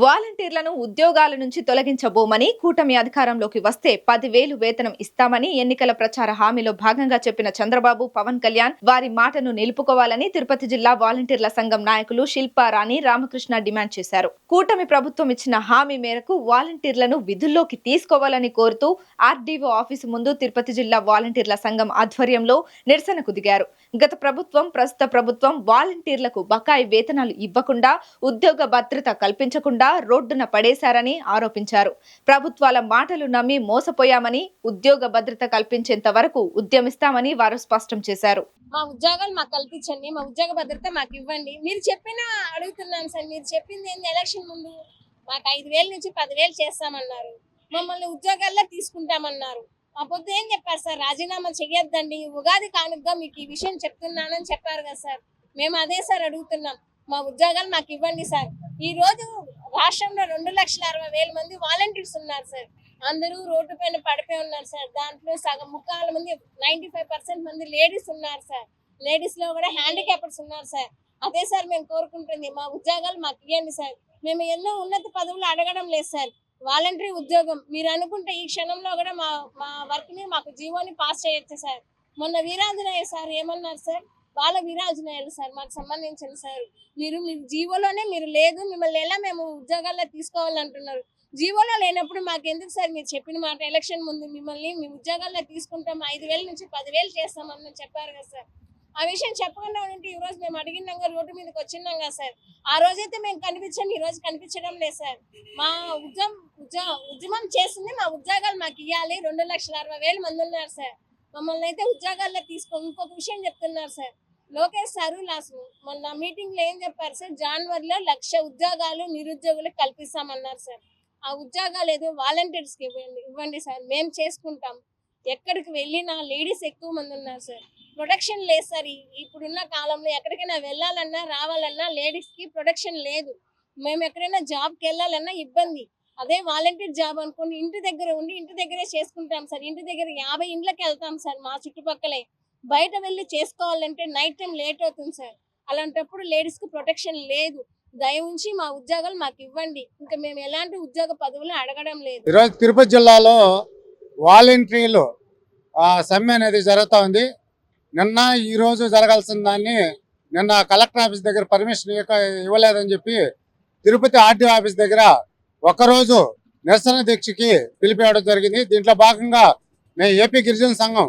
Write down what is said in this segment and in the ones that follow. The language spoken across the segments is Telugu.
వాలంటీర్లను ఉద్యోగాల నుంచి తొలగించబోమని కూటమి అధికారంలోకి వస్తే పదివేలు వేతనం ఇస్తామని ఎన్నికల ప్రచార హామీలో భాగంగా చెప్పిన చంద్రబాబు పవన్ కళ్యాణ్ వారి మాటను నిలుపుకోవాలని తిరుపతి జిల్లా వాలంటీర్ల సంఘం నాయకులు శిల్పారాణి రామకృష్ణ డిమాండ్ చేశారు. కూటమి ప్రభుత్వం ఇచ్చిన హామీ మేరకు వాలంటీర్లను విధుల్లోకి తీసుకోవాలని కోరుతూ ఆర్డీఓ ఆఫీసు ముందు తిరుపతి జిల్లా వాలంటీర్ల సంఘం ఆధ్వర్యంలో నిరసనకు దిగారు. గత ప్రభుత్వం ప్రస్తుత ప్రభుత్వం వాలంటీర్లకు బకాయి వేతనాలు ఇవ్వకుండా ఉద్యోగ భద్రత కల్పించకుండా రోడ్డున పడేశారని ఆరోపించారు. ప్రభుత్వాల మాటలు నమ్మి మోసపోయామని ఉద్యోగ భద్రత కల్పించేంత వరకు ఉద్యమిస్తామని వారు స్పష్టం చేశారు. మా ఉద్యోగాలు మాకు కల్పించండి మా ఉద్యోగ భద్రత మాకు ఇవ్వండి. మీరు చెప్పిన అడుగుతున్నాను సార్ మీరు చెప్పింది ఏంది? ఎలక్షన్ ముందు మాకు ఐదు వేల నుంచి పదివేలు చేస్తామన్నారు. మమ్మల్ని ఉద్యోగాల్లో తీసుకుంటామన్నారు. మా పొద్దు ఏం చెప్పారు సార్? రాజీనామా చెయ్యొద్దండి ఉగాది కానుగ్గా మీకు ఈ విషయం చెప్తున్నానని చెప్పారు కదా సార్. మేము అదే సార్ అడుగుతున్నాం. మా ఉద్యోగాలు మాకు ఇవ్వండి సార్. ఈ రోజు రాష్ట్రంలో రెండు లక్షల అరవై వేల మంది వాలంటీర్స్ ఉన్నారు సార్. అందరూ రోడ్డు పైన పడిపోయి ఉన్నారు సార్. దాంట్లో సగం ముక్కాల మంది నైన్టీ ఫైవ్ పర్సెంట్ మంది లేడీస్ ఉన్నారు సార్. లేడీస్లో కూడా హ్యాండిక్యాప్డ్స్ ఉన్నారు సార్. అదే సార్ మేము కోరుకుంటుంది. మా ఉద్యోగాలు మాకు ఇవ్వండి సార్. మేము ఎన్నో ఉన్నత పదవులు అడగడం లేదు సార్. వాలంటరీ ఉద్యోగం. మీరు అనుకుంటే ఈ క్షణంలో కూడా మా మా వర్క్ని మాకు జీవోని పాస్ చేయొచ్చు సార్. మొన్న వీరాంజనేయ సార్ ఏమన్నారు సార్? బాల వీరాంజనేయులు సార్. మాకు సంబంధించిన సార్. మీరు మీరు జీవోలోనే మీరు లేదు. మిమ్మల్ని ఎలా మేము ఉద్యోగాల్లో తీసుకోవాలంటున్నారు? జీవోలో లేనప్పుడు మాకు ఎందుకు సార్ మీరు చెప్పిన మాట? ఎలక్షన్ ముందు మిమ్మల్ని మీ ఉద్యోగాల్లో తీసుకుంటాం. ఐదు వేల నుంచి పదివేలు చేస్తామని చెప్పారు కదా సార్. ఆ విషయం చెప్పకుండా ఉంటే ఈ రోజు మేము అడిగినాక రోడ్డు మీదకి వచ్చినాం కదా సార్. ఆ రోజైతే మేము కనిపించండి ఈ రోజు కనిపించడం లేదు సార్. మా ఉద్యమం ఉద్యమం ఉద్యమం చేసింది మా ఉద్యోగాలు మాకు ఇవ్వాలి రెండు లక్షల అరవై వేల మంది ఉన్నారు సార్. మమ్మల్ని అయితే ఉద్యోగాల్లో తీసుకో ఇంకొక విషయం చెప్తున్నారు సార్. లోకేష్ సార్ లాస్ట్ మొన్న మీటింగ్లో ఏం చెప్పారు సార్? జనవరిలో లక్ష ఉద్యోగాలు నిరుద్యోగులకు కల్పిస్తామన్నారు సార్. ఆ ఉద్యోగాలు ఏదో వాలంటీర్స్కి ఇవ్వండి ఇవ్వండి సార్. మేము చేసుకుంటాం. ఎక్కడికి వెళ్ళినా లేడీస్ ఎక్కువ మంది ఉన్నారు సార్. ప్రొటెక్షన్ లేదు సార్ ఇప్పుడున్న కాలంలో. ఎక్కడికైనా వెళ్ళాలన్నా రావాలన్నా లేడీస్కి ప్రొడక్షన్ ప్రొటెక్షన్ లేదు. మేము ఎక్కడైనా జాబ్కి వెళ్ళాలన్నా ఇబ్బంది. అదే వాలంటీర్ జాబ్ అనుకోండి ఇంటి దగ్గర ఉండి ఇంటి దగ్గరే చేసుకుంటాం సార్. ఇంటి దగ్గర యాభై ఇండ్లకి వెళ్తాం సార్ మా చుట్టుపక్కలే. బయట వెళ్ళి చేసుకోవాలంటే నైట్ టైం లేట్ అవుతుంది సార్ అలాంటప్పుడు లేడీస్కి ప్రొటెక్షన్ లేదు. దయ ఉంచి మా ఉద్యోగాలు మాకు ఇవ్వండి. ఇంకా మేము ఎలాంటి ఉద్యోగ పదవులు అడగడం లేదు. ఈరోజు తిరుపతి జిల్లాలో వాలంటీర్లు సమ్మె అనేది జరుగుతూ ఉంది. నిన్న ఈ రోజు జరగాల్సిన దాన్ని నిన్న కలెక్టర్ ఆఫీస్ దగ్గర పర్మిషన్ ఇవ్వలేదని చెప్పి తిరుపతి ఆర్డీఓ ఆఫీస్ దగ్గర ఒకరోజు నిరసన దీక్షకి పిలిపేయడం జరిగింది. దీంట్లో భాగంగా మేము ఏపీ గిరిజన సంఘం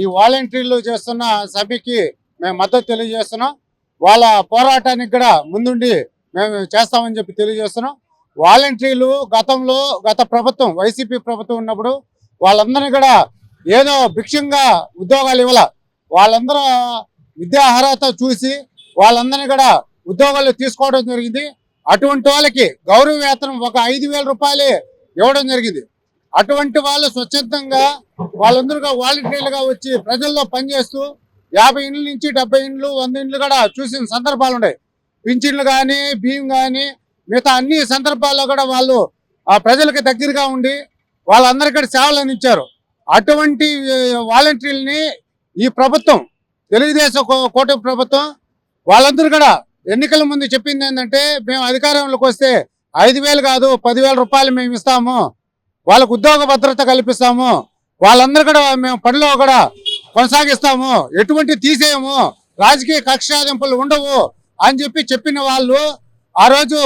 ఈ వాలంటీర్లు చేస్తున్న సభ్యకి మేము మద్దతు తెలియజేస్తున్నాం. వాళ్ళ పోరాటానికి కూడా ముందుండి మేము చేస్తామని చెప్పి తెలియజేస్తున్నాం. వాలంటీర్లు గతంలో గత ప్రభుత్వం వైసీపీ ప్రభుత్వం ఉన్నప్పుడు వాళ్ళందరినీ కూడా ఏదో భిక్షంగా ఉద్యోగాలు ఇవ్వాల. వాళ్ళందరూ విద్యా అర్హత చూసి వాళ్ళందరినీ కూడా ఉద్యోగాలు తీసుకోవడం జరిగింది. అటువంటి వాళ్ళకి గౌరవ వేతనం ఒక ఐదు వేల ఇవ్వడం జరిగింది. అటువంటి వాళ్ళు స్వచ్ఛందంగా వాళ్ళందరూ వాలంటీర్లుగా వచ్చి ప్రజల్లో పనిచేస్తూ యాభై ఇండ్ల నుంచి డెబ్బై ఇండ్లు వంద ఇండ్లు కూడా చూసిన సందర్భాలు ఉన్నాయి. పింఛన్లు కానీ బియ్యం కానీ మిగతా అన్ని సందర్భాల్లో కూడా వాళ్ళు ఆ ప్రజలకు దగ్గరగా ఉండి వాళ్ళందరికీ సేవలు అందించారు. అటువంటి ఏ, వాలంటీర్లని ఈ ప్రభుత్వం తెలుగుదేశం కూ- కూటమి ప్రభుత్వం వాళ్ళందరూ కూడా ఎన్నికల ముందు చెప్పింది ఏంటంటే మేము అధికారంలోకి వస్తే ఐదు వేలు కాదు పదివేల రూపాయలు మేము ఇస్తాము. వాళ్ళకు ఉద్యోగ భద్రత కల్పిస్తాము. వాళ్ళందరూ కూడా మేము పనిలో కూడా కొనసాగిస్తాము. ఎటువంటి తీసేయము. రాజకీయ కక్షాదింపులు ఉండవు అని చెప్పి చెప్పిన వాళ్ళు ఆ రోజు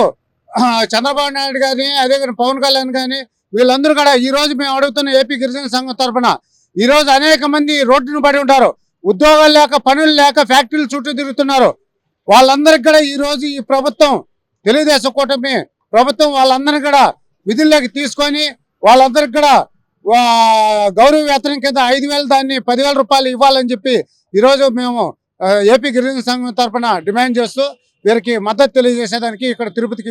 చంద్రబాబు నాయుడు కానీ అదే కానీ పవన్ కళ్యాణ్ కానీ వీళ్ళందరూ కూడా ఈ రోజు మేము అడుగుతున్న ఏపీ గిరిజన సంఘం తరఫున ఈరోజు రోజు అనేక మంది రోడ్డును పడి ఉంటారు. ఉద్యోగాలు లేక పనులు లేక ఫ్యాక్టరీలు చుట్టూ తిరుగుతున్నారు. వాళ్ళందరికీ కూడా ఈ రోజు ఈ ప్రభుత్వం తెలుగుదేశం కూటమి ప్రభుత్వం వాళ్ళందరినీ కూడా విధుల్లోకి తీసుకొని వాళ్ళందరికి కూడా వా- గౌరవ వేతనం కింద ఐదు వేలు దాన్ని పదివేల రూపాయలు ఇవ్వాలని చెప్పి ఈరోజు మేము ఏపీ గిరిజన సంఘం తరఫున డిమాండ్ చేస్తూ వీరికి మద్దతు తెలియజేసేదానికి ఇక్కడ తిరుపతికి